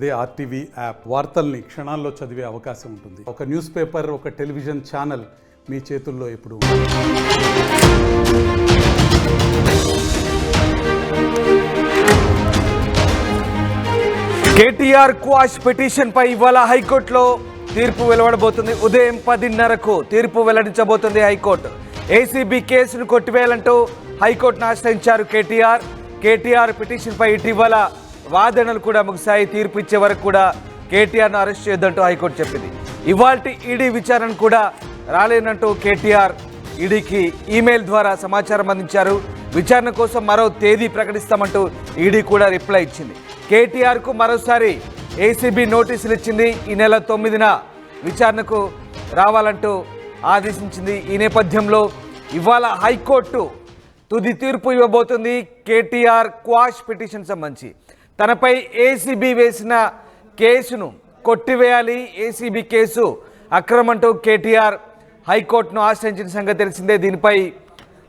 అదే RTV app వార్తల్ని క్షణాల్లో చదివే అవకాశం ఉంటుంది. ఒక న్యూస్ పేపర్ ఒక టెలివిజన్ ఛానల్ మీ చేతుల్లో ఎప్పుడు కేటీఆర్ క్వాష్ పిటిషన్ పై ఇవాళ హైకోర్టులో తీర్పు వెలువడబోతుంది. ఉదయం పదిన్నరకు తీర్పు వెల్లడించబోతుంది హైకోర్టు. ఏసీబీ కేసును కొట్టివేయాలంటూ హైకోర్టును ఆశ్రయించారు కేటీఆర్. కేటీఆర్ పిటిషన్ పై ఇటీవల వాదనలు కూడా ముగిశాయి. తీర్పు ఇచ్చే వరకు కూడా కేటీఆర్ను అరెస్ట్ చేయొద్దంటూ హైకోర్టు చెప్పింది. ఇవాల్టి ఈడీ విచారణ కూడా రాలేనంటూ కేటీఆర్ ఈడీకి ఈమెయిల్ ద్వారా సమాచారం అందించారు. విచారణ కోసం మరో తేదీ ప్రకటిస్తామంటూ ఈడీ కూడా రిప్లై ఇచ్చింది. కేటీఆర్కు మరోసారి ఏసీబీ నోటీసులు ఇచ్చింది. ఈ నెల తొమ్మిదిన విచారణకు రావాలంటూ ఆదేశించింది. ఈ నేపథ్యంలో ఇవాళ హైకోర్టు తుది తీర్పు ఇవ్వబోతుంది కేటీఆర్ క్వాష్ పిటిషన్ సంబంధించి. తనపై ఏసీబీ వేసిన కేసును కొట్టివేయాలి. ఏసీబీ కేసు అక్రమంటూ కేటీఆర్ హైకోర్టును ఆశ్రయించిన సంగతి తెలిసిందే. దీనిపై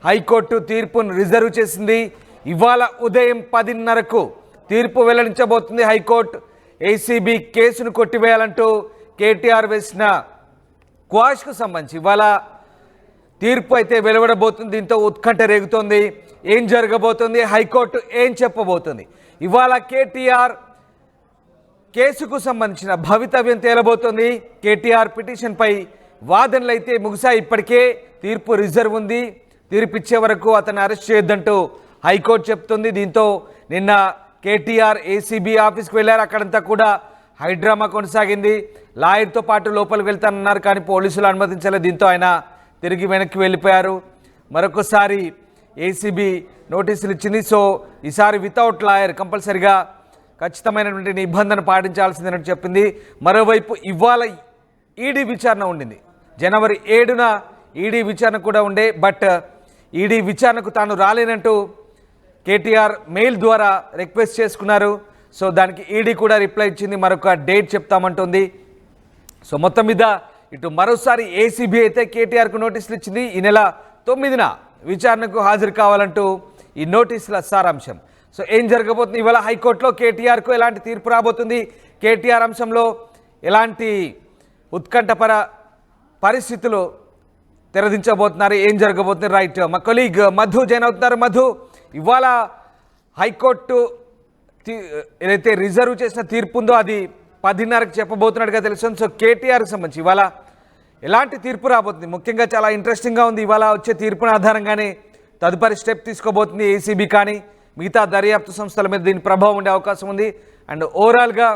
హైకోర్టు తీర్పును రిజర్వ్ చేసింది. ఇవాళ ఉదయం పదిన్నరకు తీర్పు వెల్లడించబోతుంది హైకోర్టు. ఏసీబీ కేసును కొట్టివేయాలంటూ కేటీఆర్ వేసిన క్వాష్కు సంబంధించి ఇవాళ తీర్పు అయితే వెలువడబోతుంది. దీంతో ఉత్కంఠ రేగుతోంది. ఏం జరగబోతుంది? హైకోర్టు ఏం చెప్పబోతుంది? ఇవాళ కేటీఆర్ కేసుకు సంబంధించిన భవితవ్యం తేలబోతోంది. కేటీఆర్ పిటిషన్పై వాదనలు అయితే ముగిశాయి. ఇప్పటికే తీర్పు రిజర్వ్ ఉంది. తీర్పు ఇచ్చే వరకు అతను అరెస్ట్ చేయొద్దంటూ హైకోర్టు చెప్తుంది. దీంతో నిన్న కేటీఆర్ ఏసీబీ ఆఫీస్కి వెళ్ళారు అక్కడంతా కూడా హైడ్రామా కొనసాగింది. లాయర్తో పాటు లోపలికి వెళ్తానన్నారు కానీ పోలీసులు అనుమతించలేదు. దీంతో ఆయన తిరిగి వెనక్కి వెళ్ళిపోయారు. మరొకసారి ఏసీబీ నోటీసులు ఇచ్చింది. సో ఈసారి వితౌట్ లాయర్ కంపల్సరిగా ఖచ్చితమైనటువంటి నిబంధన పాటించాల్సిందని చెప్పింది. మరోవైపు ఇవాళ ఈడీ విచారణ ఉండింది. జనవరి ఏడున ఈడీ విచారణ కూడా ఉండే. బట్ ఈడీ విచారణకు తాను రాలేనంటూ కేటీఆర్ మెయిల్ ద్వారా రిక్వెస్ట్ చేసుకున్నారు. సో దానికి ఈడీ కూడా రిప్లై ఇచ్చింది. మరొక డేట్ చెప్తామంటుంది. సో మొత్తం మీద ఇటు మరోసారి ఏసీబీ అయితే కేటీఆర్కు నోటీసులు ఇచ్చింది. ఈ నెల తొమ్మిదిన విచారణకు హాజరు కావాలంటూ ఈ నోటీసుల సారాంశం. సో ఏం జరగబోతుంది? ఇవాళ హైకోర్టులో కేటీఆర్కు ఎలాంటి తీర్పు రాబోతుంది? కేటీఆర్ అంశంలో ఎలాంటి ఉత్కంఠపర పరిస్థితులు తెరదించబోతున్నారు? ఏం జరగబోతుంది? రైట్. మా కొలీగ్ మధు జైన్ అవుతున్నారు. మధు ఇవాళ హైకోర్టు ఏదైతే రిజర్వ్ చేసిన తీర్పు ఉందో అది పదిన్నరకు చెప్పబోతున్నట్టుగా తెలుస్తుంది. సో కేటీఆర్కి సంబంధించి ఇవాళ ఎలాంటి తీర్పు రాబోతుంది? ముఖ్యంగా చాలా ఇంట్రెస్టింగ్గా ఉంది. ఇవాళ వచ్చే తీర్పున ఆధారంగానే తదుపరి స్టెప్ తీసుకోబోతుంది ఏసీబీ కానీ మిగతా దర్యాప్తు సంస్థల మీద దీని ప్రభావం ఉండే అవకాశం ఉంది. అండ్ ఓవరాల్గా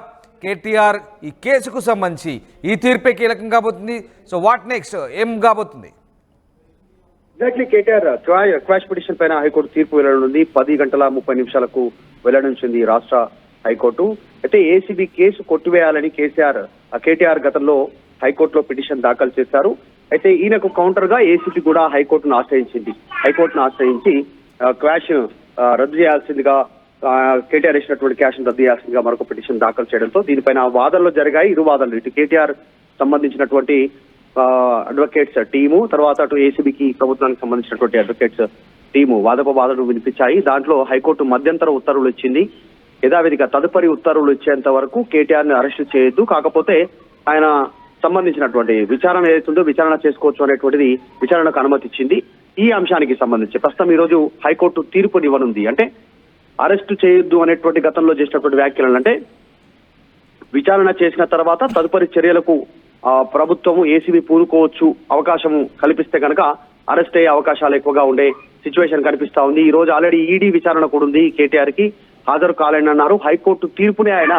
కేటీఆర్ ఈ కేసుకు సంబంధించి ఈ తీర్పే కీలకం కాబోతుంది. సో వాట్ నెక్స్ట్ ఏం కాబోతుంది? ఎగ్జాక్ట్లీ కేటీఆర్ క్వాష్ పిటిషన్ పైన హైకోర్టు తీర్పు వెల్లడనుంది. పది గంటల ముప్పై నిమిషాలకు వెల్లడించింది రాష్ట్ర హైకోర్టు. అయితే ఏసీబీ కేసు కొట్టివేయాలని కేసీఆర్ ఆ కేటీఆర్ గతంలో హైకోర్టులో పిటిషన్ దాఖలు చేశారు. అయితే ఈయనకు కౌంటర్గా ఏసీబీ కూడా హైకోర్టును ఆశ్రయించింది. హైకోర్టును ఆశ్రయించి క్వాష్ రద్దు చేయాల్సిందిగా కేటీఆర్ ఇచ్చినటువంటి క్యాష్ రద్దు చేయాల్సిందిగా మరొక పిటిషన్ దాఖలు చేయడంతో దీనిపైన వాదనలు జరిగాయి. ఇరు వాదనలు ఇటు కేటీఆర్ సంబంధించినటువంటి అడ్వకేట్స్ టీము తర్వాత అటు ఏసీబీకి ప్రభుత్వానికి సంబంధించినటువంటి అడ్వకేట్స్ టీము వాదోపవాదనలు వినిపించాయి. దాంట్లో హైకోర్టు మధ్యంతర ఉత్తర్వులు ఇచ్చింది. యథావిధిగా తదుపరి ఉత్తర్వులు ఇచ్చేంత వరకు కేటీఆర్ని అరెస్ట్ చేయొద్దు. కాకపోతే ఆయన సంబంధించినటువంటి విచారణ ఏదైతుందో విచారణ చేసుకోవచ్చు అనేటువంటిది విచారణకు అనుమతిచ్చింది. ఈ అంశానికి సంబంధించి ప్రస్తుతం ఈ రోజు హైకోర్టు తీర్పునివ్వనుంది అంటే అరెస్టు చేయొద్దు అనేటువంటి గతంలో చేసినటువంటి వ్యాఖ్యలు అంటే విచారణ చేసిన తర్వాత తదుపరి చర్యలకు ప్రభుత్వం ప్రభుత్వము ఏసీబీ పూనుకోవచ్చు అవకాశం కల్పిస్తే కనుక అరెస్ట్ అయ్యే అవకాశాలు ఎక్కువగా ఉండే సిచ్యువేషన్ కనిపిస్తా ఉంది. ఈ రోజు ఆల్రెడీ ఈడీ విచారణ కూడా ఉంది కేటీఆర్కి హాజరు కాలేనన్నారు. హైకోర్టు తీర్పునే ఆయన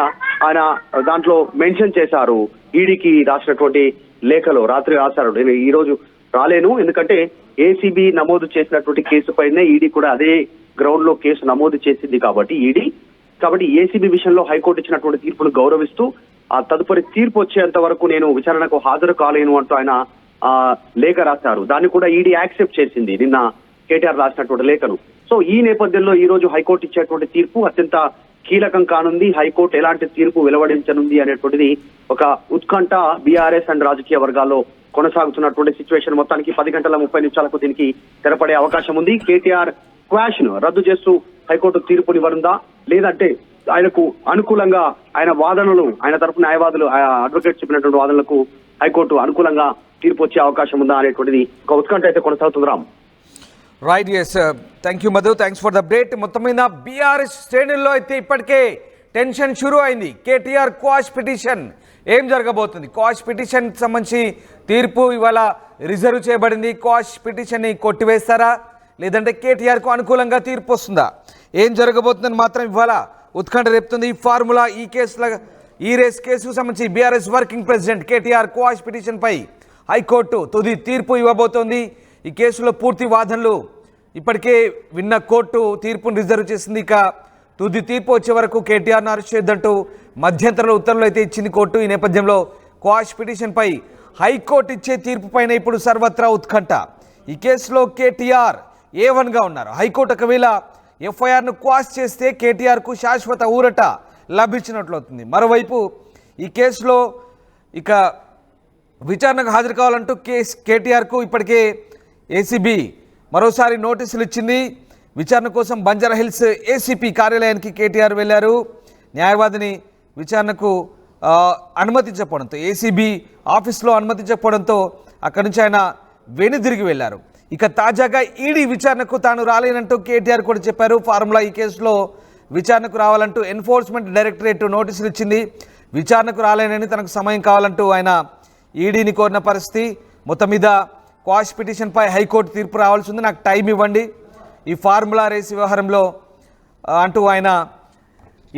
ఆయన దాంట్లో మెన్షన్ చేశారు. ఈడీకి రాసినటువంటి లేఖలో రాత్రి రాశారు. నేను ఈ రోజు రాలేను. ఎందుకంటే ఏసీబీ నమోదు చేసినటువంటి కేసు పైనే ఈడీ కూడా అదే గ్రౌండ్లో కేసు నమోదు చేసింది కాబట్టి ఈడీ. కాబట్టి ఏసీబీ విషయంలో హైకోర్టు ఇచ్చినటువంటి తీర్పును గౌరవిస్తూ ఆ తదుపరి తీర్పు వచ్చేంత వరకు నేను విచారణకు హాజరు కాలేను అంటూ ఆయన ఆ లేఖ రాశారు. దాన్ని కూడా ఈడీ యాక్సెప్ట్ చేసింది నిన్న కేటీఆర్ రాసినటువంటి లేఖను. సో ఈ నేపథ్యంలో ఈ రోజు హైకోర్టు ఇచ్చేటువంటి తీర్పు అత్యంత కీలకం కానుంది. హైకోర్టు ఎలాంటి తీర్పు వెలువడించనుంది అనేటువంటిది ఒక ఉత్కంఠ బీఆర్ఎస్ అండ్ రాజకీయ వర్గాల్లో కొనసాగుతున్నటువంటి సిచ్యువేషన్. మొత్తానికి పది గంటల ముప్పై నిమిషాలకు దీనికి తెరపడే అవకాశం ఉంది. కేటీఆర్ క్వాష్ను రద్దు చేస్తూ హైకోర్టు తీర్పునివ్వనుందా లేదంటే ఆయనకు అనుకూలంగా ఆయన వాదనలు ఆయన తరపు న్యాయవాదులు అడ్వకేట్ చెప్పినటువంటి వాదనలకు హైకోర్టు అనుకూలంగా తీర్పు వచ్చే అవకాశం ఉందా అనేటువంటిది ఒక ఉత్కంఠ అయితే కొనసాగుతుంది. Ram. Right yes thank you Madhu thanks for the update మొత్తం మీద బీఆర్ఎస్ శ్రేణుల్లో అయితే ఇప్పటికే టెన్షన్ షురూ అయింది. కేటీఆర్ క్వాష్ పిటిషన్ ఏం జరగబోతుంది? క్వాష్ పిటిషన్ సంబంధించి తీర్పు ఇవాళ రిజర్వ్ చేయబడింది. క్వాష్ పిటిషన్ని కొట్టివేస్తారా? లేదంటే కేటీఆర్కు అనుకూలంగా తీర్పు వస్తుందా? ఏం జరగబోతుందని మాత్రం ఇవాళ ఉత్కంఠ రేపుతుంది. ఈ ఫార్ములా ఈ కేసుల ఈ రేస్ కేసుకు సంబంధించి BRS working president KTR quash పిటిషన్పై హైకోర్టు తుది తీర్పు ఇవ్వబోతోంది. ఈ కేసులో పూర్తి వాదనలు ఇప్పటికే విన్న కోర్టు తీర్పును రిజర్వ్ చేసింది ఇక తుది తీర్పు వచ్చే వరకు కేటీఆర్ను అరెస్ట్ చేయొద్దంటూ మధ్యంతర ఉత్తర్వులు అయితే ఇచ్చింది కోర్టు. ఈ నేపథ్యంలో క్వాష్ పిటిషన్పై హైకోర్టు ఇచ్చే తీర్పు పైన ఇప్పుడు సర్వత్రా ఉత్కంఠ. ఈ కేసులో కేటీఆర్ ఏ వన్గా ఉన్నారు? హైకోర్టు ఒకవేళ ఎఫ్ఐఆర్ను క్వాష్ చేస్తే కేటీఆర్కు శాశ్వత ఊరట లభించినట్లు అవుతుంది. మరోవైపు ఈ కేసులో ఇక విచారణకు హాజరు కావాలంటూ కేస్ కేటీఆర్కు ఇప్పటికే ఏసీబీ మరోసారి నోటీసులు ఇచ్చింది విచారణ కోసం బంజారా హిల్స్ ఏసీపీ కార్యాలయానికి కేటీఆర్ వెళ్ళారు. న్యాయవాదిని విచారణకు అనుమతించకపోవడంతో ఏసీబీ ఆఫీస్లో అనుమతించకపోవడంతో అక్కడి నుంచి ఆయన వెనుదిరిగి వెళ్ళారు. ఇక తాజాగా ఈడీ విచారణకు తాను రాలేనంటూ కేటీఆర్ కూడా చెప్పారు. ఫార్ములా ఈ కేసులో విచారణకు రావాలంటూ ఎన్ఫోర్స్మెంట్ డైరెక్టరేట్ నోటీసులు ఇచ్చింది విచారణకు రాలేనని తనకు సమయం కావాలంటూ ఆయన ఈడీని కోరిన పరిస్థితి మొత్తం మీద క్వాష్ పిటిషన్పై హైకోర్టు తీర్పు రావాల్సి ఉంది. నాకు టైం ఇవ్వండి. ఈ ఫార్ములా రేస్ వ్యవహారంలో అంటూ ఆయన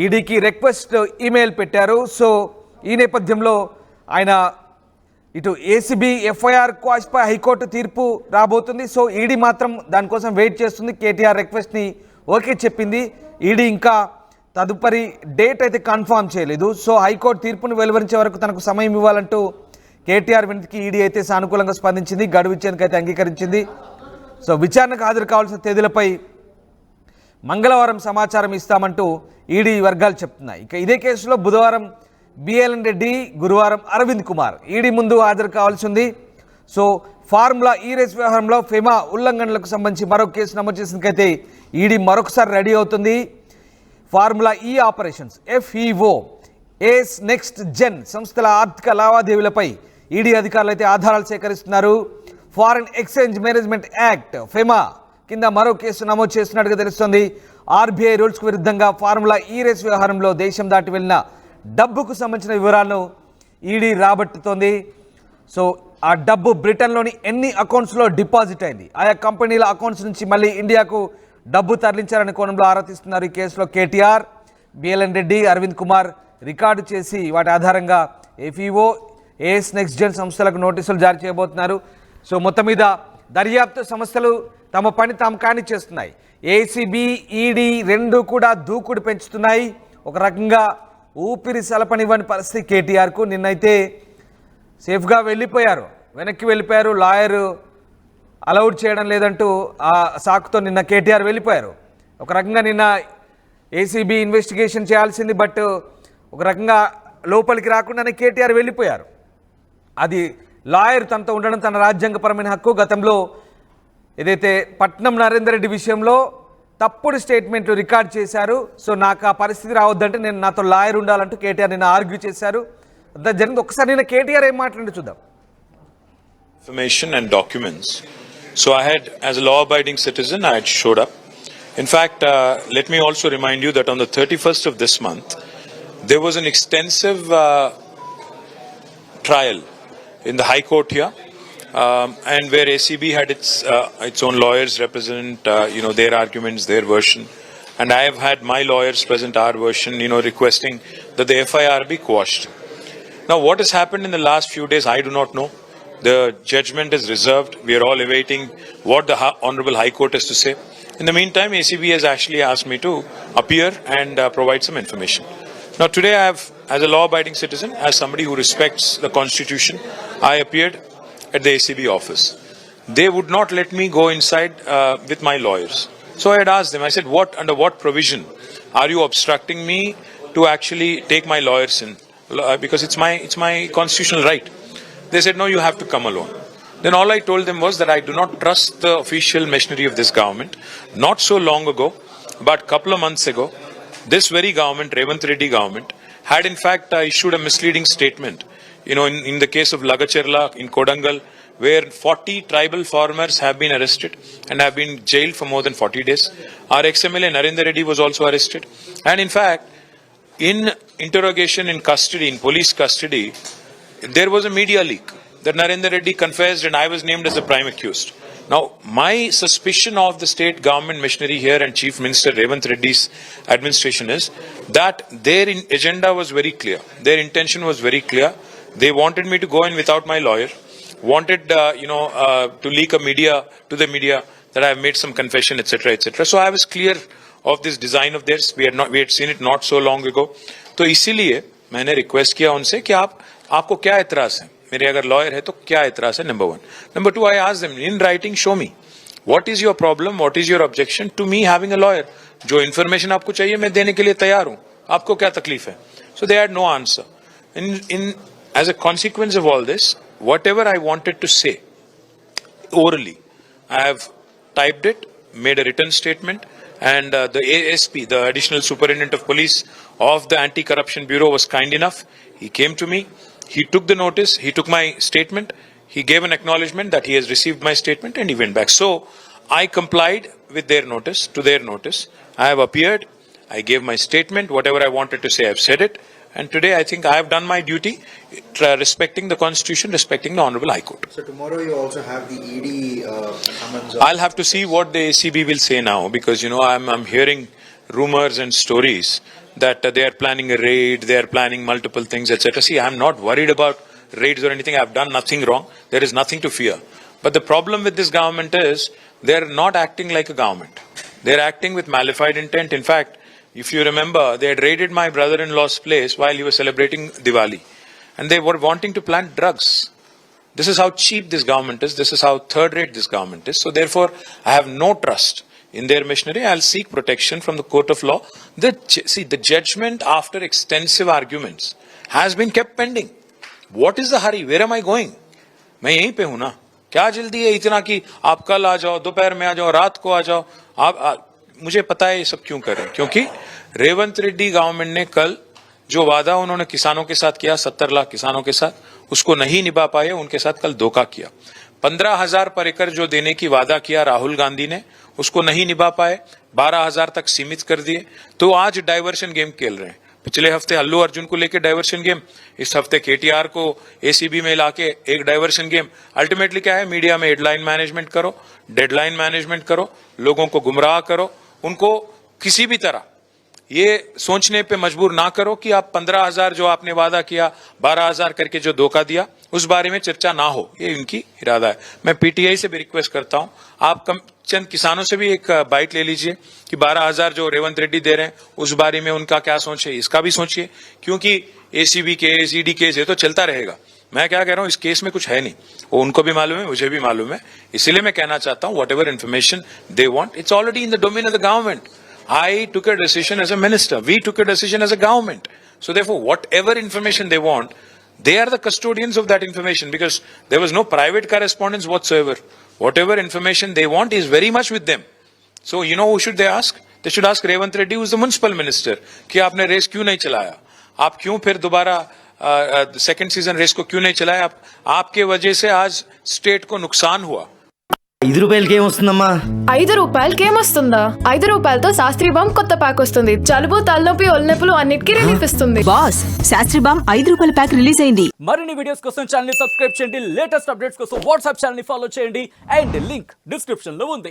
ఈడీకి రిక్వెస్ట్ ఈమెయిల్ పెట్టారు. సో ఈ నేపథ్యంలో ఆయన ఇటు ఏసీబీ ఎఫ్ఐఆర్ క్వాష్పై హైకోర్టు తీర్పు రాబోతుంది. సో ఈడీ మాత్రం దానికోసం వెయిట్ చేస్తుంది. కేటీఆర్ రిక్వెస్ట్ని ఓకే చెప్పింది. ఈడీ ఇంకా తదుపరి డేట్ అయితే కన్ఫర్మ్ చేయలేదు. సో హైకోర్టు తీర్పును వెలువరించే వరకు తనకు సమయం ఇవ్వాలంటూ కేటీఆర్ వినతికి ఈడీ అయితే సానుకూలంగా స్పందించింది గడువు ఇచ్చేందుకు అయితే అంగీకరించింది. సో విచారణకు హాజరు కావాల్సిన తేదీలపై మంగళవారం సమాచారం ఇస్తామంటూ ఈడీ వర్గాలు చెప్తున్నాయి. ఇక ఇదే కేసులో బుధవారం బిఎల్ఎన్ రెడ్డి గురువారం అరవింద్ కుమార్. ఈడీ ముందు హాజరు కావాల్సి ఉంది. సో ఫార్ములా ఈ రేస్ వ్యవహారంలో ఫెమా ఉల్లంఘనలకు సంబంధించి మరొక కేసు నమోదు చేసినకైతే ఈడీ మరొకసారి రెడీ అవుతుంది. Formula E operations FEO ace next gen సంస్థల ఆర్థిక లావాదేవీలపై ఈడీ అధికారులు అయితే ఆధారాలు సేకరిస్తున్నారు. Foreign exchange management act FEMA కింద మరో కేసు నమోదు చేస్తున్నట్టుగా తెలుస్తోంది. ఆర్బీఐ రూల్స్కు విరుద్ధంగా ఫార్ములా ఈ రేస్ వ్యవహారంలో దేశం దాటి వెళ్ళిన డబ్బుకు సంబంధించిన వివరాలను ఈడీ రాబట్టుతోంది. సో ఆ డబ్బు బ్రిటన్లోని ఎన్ని అకౌంట్స్లో డిపాజిట్ అయింది? ఆయా కంపెనీల అకౌంట్స్ నుంచి మళ్ళీ ఇండియాకు డబ్బు తరలించారనే కోణంలో ఆరా తీస్తున్నారు ఈ కేసులో కేటీఆర్ బిఎల్ఎన్ రెడ్డి అరవింద్ కుమార్ రికార్డు చేసి వాటి ఆధారంగా ఎఫ్ఈఓ ఏఎస్ నెక్స్ట్ జెన్ సంస్థలకు నోటీసులు జారీ చేయబోతున్నారు. సో మొత్తం మీద దర్యాప్తు సంస్థలు తమ పని తాము కానిచ్చేస్తున్నాయి ఏసీబీ ఈడీ రెండు కూడా దూకుడు పెంచుతున్నాయి. ఒక రకంగా ఊపిరి సలపనివ్వని పరిస్థితి కేటీఆర్కు. నిన్నైతే సేఫ్గా వెళ్ళిపోయారు. వెనక్కి వెళ్ళిపోయారు. లాయరు అలౌడ్ చేయడం లేదంటూ ఆ సాకుతో నిన్న కేటీఆర్ వెళ్ళిపోయారు. ఒక రకంగా నిన్న ఏసీబీ ఇన్వెస్టిగేషన్ చేయాల్సింది బట్ ఒక రకంగా లోపలికి రాకుండానే కేటీఆర్ వెళ్ళిపోయారు. అది లాయర్ తనతో ఉండడం తన రాజ్యాంగపరమైన హక్కు గతంలో ఏదైతే పట్నం నరేందర్ రెడ్డి విషయంలో తప్పుడు స్టేట్మెంట్లు రికార్డ్ చేశారు సో నాకు ఆ పరిస్థితి రావద్దంటే నేను నాతో లాయర్ ఉండాలంటూ కేటీఆర్ నిన్న ఆర్గ్యూ చేశారు అంతా జరిగింది ఒకసారి నేను కేటీఆర్ ఏం మాట్లాడి చూద్దాం information and documents so I had as law abiding citizen I had showed up in fact let me also remind you that on the thirty first of this month they was an extensive uh, in the High Court here, um, and where ACB had its uh, its own lawyers represent, uh, you know, their arguments, their version, and I have had my lawyers present our version, you know, requesting that the FIR be quashed. Now, what has happened in the last few days, I do not know. The judgment is reserved. We are all awaiting what the Ho- Honorable High Court has to say. In the meantime, ACB has actually asked me to appear and uh, provide some information. Now, today I have, as a law abiding citizen, as somebody who respects the Constitution, I appeared at the ACB office. They would not let me go inside uh, with my lawyers. So I had asked them, I said, what, under what provision are you obstructing me to actually take my lawyers in? Uh, Because it's my, it's my constitutional right. They said, no, you have to come alone. Then all I told them was that I do not trust the official machinery of this government. Not so long ago, but a couple of months ago, this very government, Revant Reddy government, had in fact uh, issued a misleading statement. You know, in, in the case of Lagacherla in Kodangal, where 40 tribal farmers have been arrested and have been jailed for more than 40 days. Our ex-MLA Narendra Reddy was also arrested. And in fact, in interrogation in custody, in police custody, there was a media leak that Narendra Reddy confessed and I was named as the prime accused. Now, my suspicion of the state government machinery here and Chief Minister Revant Reddy's administration is that their in- agenda was very clear. Their intention was very clear. They wanted me to go in without my lawyer, wanted, uh, you know, uh, to leak a media, to the media that I have made some confession, etc., etc. So I was clear of this design of theirs. We had not, we had seen it not so long ago. तो इसीलिए मैंने request किया उनसे कि आप आपको क्या एतराज है मेरे अगर लॉयर है तो क्या एतराज़ है? Number one number two I ask in writing show me what is your problem what is your objection to me having a lawyer जो इन्फॉर्मेशन आपको चाहिए मैं देने के लिए तैयार हूँ। आपको क्या तकलीफ़ है? So they had no answer in in as a consequence of all this whatever I wanted to say orally. I have typed it, made a written statement, and uh, the ASP, the Additional Superintendent of Police of the Anti Corruption Bureau, was kind enough. He came to me, he took the notice, he took my statement, he gave an acknowledgement that he has received my statement, and he went back. So I complied with their notice, to their notice. I have appeared, I gave my statement, whatever I wanted to say, I've said it. And today I think I have done my duty, respecting the Constitution, respecting the Honorable High Court. So tomorrow you also have the ED uh, summons. I'll have to see what the ACB will say now because you know I'm I'm hearing rumors and stories that uh, they are planning a raid, they are planning multiple things, etc. See, I'm not worried about raids or anything. I've done nothing wrong. There is nothing to fear. But the problem with this government is they're not acting like a government. They're acting with malified intent. In fact, if you remember, they had raided my brother-in-law's place while he was celebrating Diwali, and they were wanting to plant drugs. This is how cheap this government is. This is how third rate this government is. So therefore, I have no trust in their machinery. I'll seek protection from the court of law. The, see, the judgment after extensive arguments has been kept pending. What is the hurry? Where am I going? मैं यहीं पे हूँ ना क्या जल्दी है इतना कि आप कल आ जाओ दोपहर में आ जाओ रात को आ जाओ आप आ, मुझे पता है ये सब क्यों कर क्योंकि रेवंत रेड्डी गवर्नमेंट ने कल जो वादा उन्होंने किसानों के साथ किया सत्तर लाख किसानों के साथ उसको नहीं निभा पाए उनके साथ कल धोखा किया पंद्रह हज़ार पर एकड़ जो देने की वादा किया राहुल गांधी ने उसको नहीं निभा पाए, बारह हज़ार तक सीमित कर दिए। तो आज डाइवर्शन गेम खेल रहे हैं। पिछले हफ़्ते अल्लू अर्जुन को लेकर डाइवर्शन गेम, इस हफ़्ते केटीआर को एसीबी में लाके एक डाइवर्शन गेम। अल्टीमेटली क्या है, मीडिया में हेडलाइन मैनेजमेंट करो, डेडलाइन मैनेजमेंट करो, लोगों को गुमराह करो, उनको किसी भी तरह ये सोचने पे मजबूर ना करो कि आप पंद्रह हज़ार जो आपने वादा किया, बारह हज़ार करके जो धोखा दिया, उस बारे में चर्चा ना हो। ये इनकी इरादा है। मैं पीटीआई से भी रिक्वेस्ट करता हूँ। आप कम चंद किसानों से भी एक बाइट ले लीजिए कि बारह हज़ार जो रेवंत रेड्डी दे रहे हैं, उस बारे में उनका क्या सोच है, इसका भी सोचिए। क्योंकि एसीबी केस ईडी केस ये तो चलता रहेगा। मैं क्या कह रहा हूँ, इस केस में कुछ है नहीं। वो उनको भी मालूम है, मुझे भी मालूम है। इसीलिए मैं कहना चाहता हूँ whatever information they want it's already in the domain of the government I took a decision as a minister. We took a decision as a government. So therefore, whatever information they want, they are the custodians of that information because there was no private correspondence whatsoever. Whatever information they want is very much with them. So you know who should they ask? They should ask Revant Reddy, who is the municipal minister, कि आपने race क्यों नहीं चलाया आप क्यों फिर दोबारा second season race को क्यों नहीं चलाया आप, आपके वजह से आज स्टेट को नुकसान हुआ ఐదు రూపాయలకి ఏమొస్తుందమ్మా ఐదు రూపాయలకి ఏమొస్తుందా ఐదు రూపాయలతో శాస్త్రీ బామ్ కొత్త ప్యాక్ వస్తుంది. జలుబు తలనొప్పి ఒళ్ళనొప్పులు అన్నిటికీ రిలీఫ్ ఇస్తుంది. బాస్ శాస్త్రి బామ్ ఐదు రూపాయల ప్యాక్ రిలీజ్ అయింది. మరిన్ని వీడియోస్ కోసం ఛానల్ని సబ్స్క్రైబ్ చేయండి. లేటెస్ట్ అప్డేట్స్ కోసం వాట్సాప్ ఛానల్ని ఫాలో చేయండి. అండ్ లింక్ డిస్క్రిప్షన్లో ఉంది.